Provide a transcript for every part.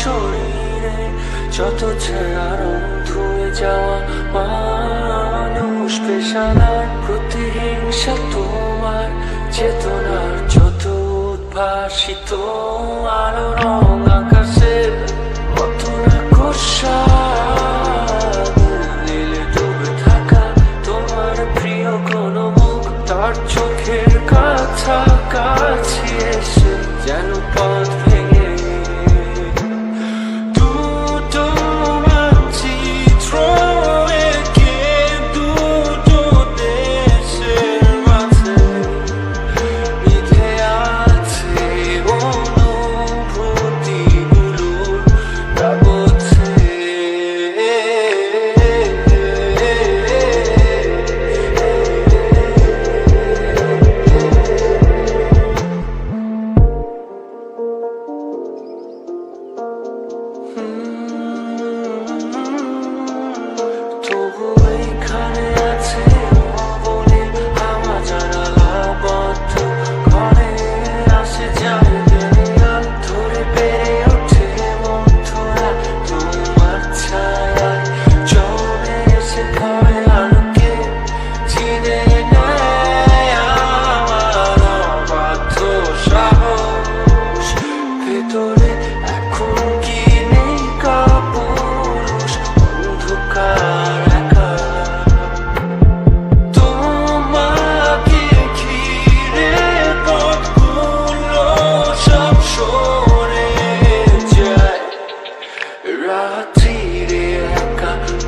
শরীরে যত ধুয়ে যাওয়া মানুষ, পেশাদার, প্রতিহিংসা তোমার চেতনার যত উদ্ভাসিত রং আকাশে কত না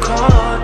call.